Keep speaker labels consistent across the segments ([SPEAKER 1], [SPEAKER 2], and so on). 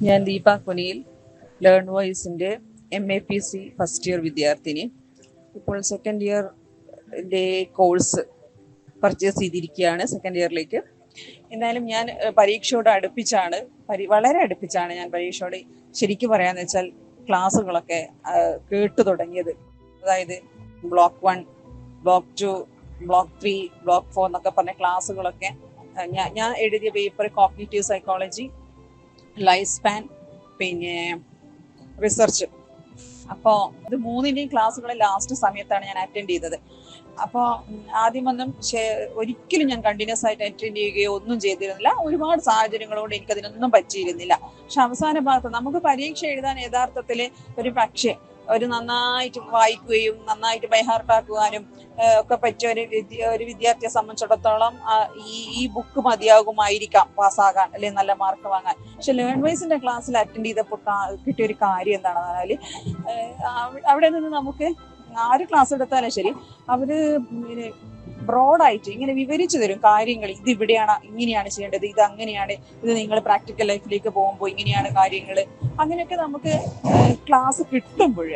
[SPEAKER 1] ഞാൻ Deepa Kuniyil learn വോയിസിന്റെ M A P C first year വിദ്യാർത്ഥിനി. ഇപ്പോൾ സെക്കൻഡ് ഇയറിന്റെ കോഴ്സ് പർച്ചേസ് ചെയ്തിരിക്കുകയാണ് സെക്കൻഡ് ഇയറിലേക്ക് എന്തായാലും ഞാൻ പരീക്ഷയോട് അടുപ്പിച്ചാണ് പരി വളരെ അടുപ്പിച്ചാണ് ഞാൻ പരീക്ഷയോട് ശരിക്കും പറയാന്ന് വെച്ചാൽ ക്ലാസ്സുകളൊക്കെ കേട്ടു തുടങ്ങിയത്. അതായത് block one block two block three block four എന്നൊക്കെ പറഞ്ഞ ക്ലാസ്സുകളൊക്കെ ഞാൻ എഴുതിയ paper cognitive psychology life span പിന്നെ റിസർച്ച് അപ്പോൾ ഇത് മൂന്നിന്റെയും ക്ലാസ്സുകൾ ലാസ്റ്റ് സമയത്താണ് ഞാൻ അറ്റൻഡ് ചെയ്തത്. അപ്പോൾ ആദ്യമൊന്നും ഒരിക്കലും ഞാൻ കണ്ടിന്യൂസ് ആയിട്ട് അറ്റൻഡ് ചെയ്യുകയോ ഒന്നും ചെയ്തിരുന്നില്ല. ഒരുപാട് സാഹചര്യങ്ങളോട് എനിക്കതിനൊന്നും പറ്റിയിരുന്നില്ല. പക്ഷെ അവസാന ഭാഗത്ത് നമുക്ക് പരീക്ഷ എഴുതാൻ യഥാർത്ഥത്തിൽ ഒരു പക്ഷേ ഒരു നന്നായിട്ട് വായിക്കുകയും നന്നായിട്ട് ബൈഹാർട്ടാക്കുവാനും ഒക്കെ പറ്റിയ ഒരു ഒരു വിദ്യാർത്ഥിയെ സംബന്ധിച്ചിടത്തോളം ഈ ഈ ബുക്ക് മതിയാകുമായിരിക്കാം പാസ്സാകാൻ അല്ലെങ്കിൽ നല്ല മാർക്ക് വാങ്ങാൻ. പക്ഷെ ലേൺ വൈസിന്റെ ക്ലാസ്സിൽ അറ്റൻഡ് ചെയ്തപ്പോൾ കിട്ടിയ ഒരു കാര്യം എന്താണെന്ന് പറഞ്ഞാൽ അവിടെ നിന്ന് നമുക്ക് ആര് ക്ലാസ് എടുത്താലും ശരി അവർ ബ്രോഡായിട്ട് ഇങ്ങനെ വിവരിച്ചു തരും കാര്യങ്ങൾ. ഇത് ഇവിടെയാണ് ഇങ്ങനെയാണ് ചെയ്യേണ്ടത് ഇത് അങ്ങനെയാണ് ഇത് നിങ്ങൾ പ്രാക്ടിക്കൽ ലൈഫിലേക്ക് പോകുമ്പോൾ ഇങ്ങനെയാണ് കാര്യങ്ങൾ. അങ്ങനെയൊക്കെ നമുക്ക് ക്ലാസ് കിട്ടുമ്പോൾ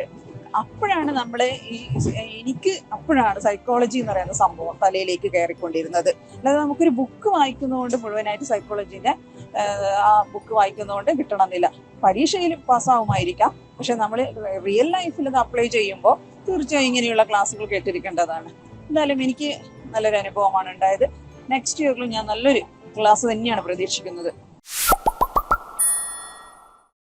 [SPEAKER 1] അപ്പോഴാണ് നമ്മൾ ഈ എനിക്ക് അപ്പോഴാണ് സൈക്കോളജി എന്ന് പറയുന്ന സംഭവം തലയിലേക്ക് കയറിക്കൊണ്ടിരുന്നത്. അല്ലാതെ നമുക്കൊരു ബുക്ക് വായിക്കുന്നതുകൊണ്ട് മുഴുവനായിട്ട് സൈക്കോളജീനെ ആ ബുക്ക് വായിക്കുന്നതുകൊണ്ട് കിട്ടണമെന്നില്ല. പരീക്ഷയിൽ പാസ്സാവുമായിരിക്കാം. പക്ഷെ നമ്മൾ റിയൽ ലൈഫിൽ അത് അപ്ലൈ ചെയ്യുമ്പോൾ തീർച്ചയായും ഇങ്ങനെയുള്ള ക്ലാസ്സുകൾ കേട്ടിരിക്കേണ്ടതാണ്. എന്തായാലും എനിക്ക് നല്ലൊരു അനുഭവമാണ് ഉണ്ടായത്. നെക്സ്റ്റ് ഇയറിലും ഞാൻ നല്ലൊരു ക്ലാസ് തന്നെയാണ് പ്രതീക്ഷിക്കുന്നത്.